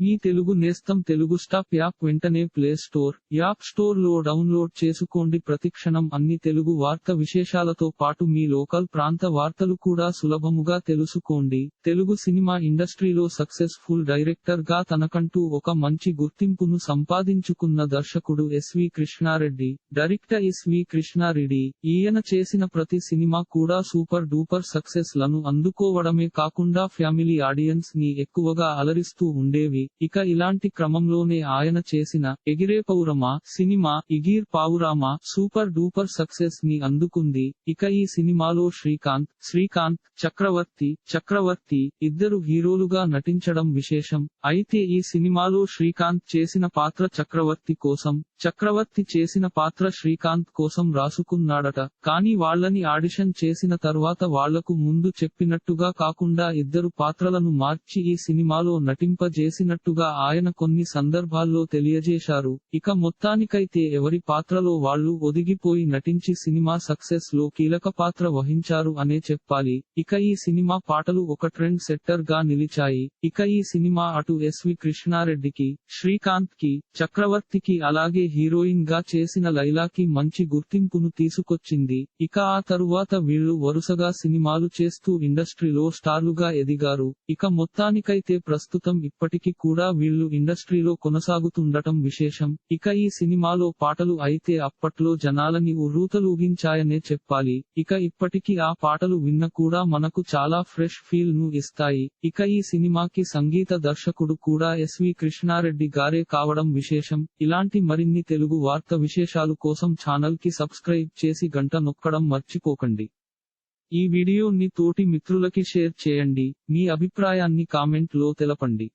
మీ తెలుగు నేస్తం Telugu stop app వెంటనే play store app స్టోర్లో డౌన్లోడ్ చేసుకోండి. ప్రతిక్షణం అన్ని తెలుగు వార్త విశేషాలతో పాటు మీ లోకల్ ప్రాంత వార్తలు కూడా సులభముగా తెలుసుకోండి. తెలుగు సినిమా ఇండస్ట్రీలో సక్సెస్ఫుల్ డైరెక్టర్గా తనకంటూ ఒక మంచి గుర్తింపును సంపాదించుకున్న దర్శకుడు SV Krishna Reddy director SV Krishna Reddy. ఈయన చేసిన ప్రతి సినిమా కూడా సూపర్ డూపర్ సక్సెస్లను అందుకోవడమే కాకుండా ఫ్యామిలీ ఆడియన్స్ని ఎక్కువగా అలరిస్తూ ఉండేవి. ఇక ఇలాంటి క్రమంలోనే ఆయన చేసిన ఎగిరే పౌరమా సినిమా ఇగీర్ పావురామా సూపర్ డూపర్ సక్సెస్ని అందుకుంది. ఇక ఈ సినిమాలో శ్రీకాంత్ శ్రీకాంత్ చక్రవర్తి చక్రవర్తి ఇద్దరు హీరోలుగా నటించడం విశేషం. అయితే ఈ సినిమాలో శ్రీకాంత్ చేసిన పాత్ర చక్రవర్తి కోసం చక్రవర్తి చేసిన పాత్ర శ్రీకాంత్ కోసం రాసుకున్నాడట. కానీ వాళ్ళని ఆడిషన్ చేసిన తర్వాత వాళ్ళకు ముందు చెప్పినట్టుగా కాకుండా ఇద్దరు పాత్రలను మార్చి ఈ సినిమాలో నటింపజేసిన నటింపజేసినట్టుగా ఆయన కొన్ని సందర్భాల్లో తెలియజేశారు. ఇక మొత్తానికైతే ఎవరి పాత్రలో వాళ్ళు ఒదిగిపోయి నటించి సినిమా సక్సెస్లో కీలక పాత్ర వహించారు అనే చెప్పాలి. ఇక ఈ సినిమా పాటలు ఒక ట్రెండ్ సెట్టర్గా నిలిచాయి. ఇక ఈ సినిమా అటు ఎస్వి కృష్ణారెడ్డికి శ్రీకాంత్కి చక్రవర్తికి అలాగే హీరోయిన్గా చేసిన లైలాకి మంచి గుర్తింపును తీసుకొచ్చింది. ఇక ఆ తరువాత వీళ్ళు వరుసగా సినిమాలు చేస్తూ ఇండస్ట్రీలో స్టార్లుగా ఎదిగారు. ఇక మొత్తానికైతే ప్రస్తుతం ఇప్పటికి కూడా వీళ్ళు ఇండస్ట్రీలో కొనసాగుతుండటం విశేషం. ఇక ఈ సినిమాలో పాటలు అయితే అప్పట్లో జనాలని ఉర్రూతలూగించాయనే చెప్పాలి. ఇక ఇప్పటికి ఆ పాటలు విన్న కూడా మనకు చాలా ఫ్రెష్ ఫీల్ను ఇస్తాయి. ఇక ఈ సినిమాకి సంగీత దర్శకుడు కూడా ఎస్వి కృష్ణారెడ్డి గారే కావడం విశేషం. ఇలాంటి మరిన్ని తెలుగు వార్త విశేషాలు కోసం ఛానల్కి సబ్స్క్రైబ్ చేసి గంట నొక్కడం మర్చిపోకండి. ఈ వీడియోని తోటి మిత్రులకి షేర్ చేయండి. మీ అభిప్రాయాన్ని కామెంట్లో తెలపండి.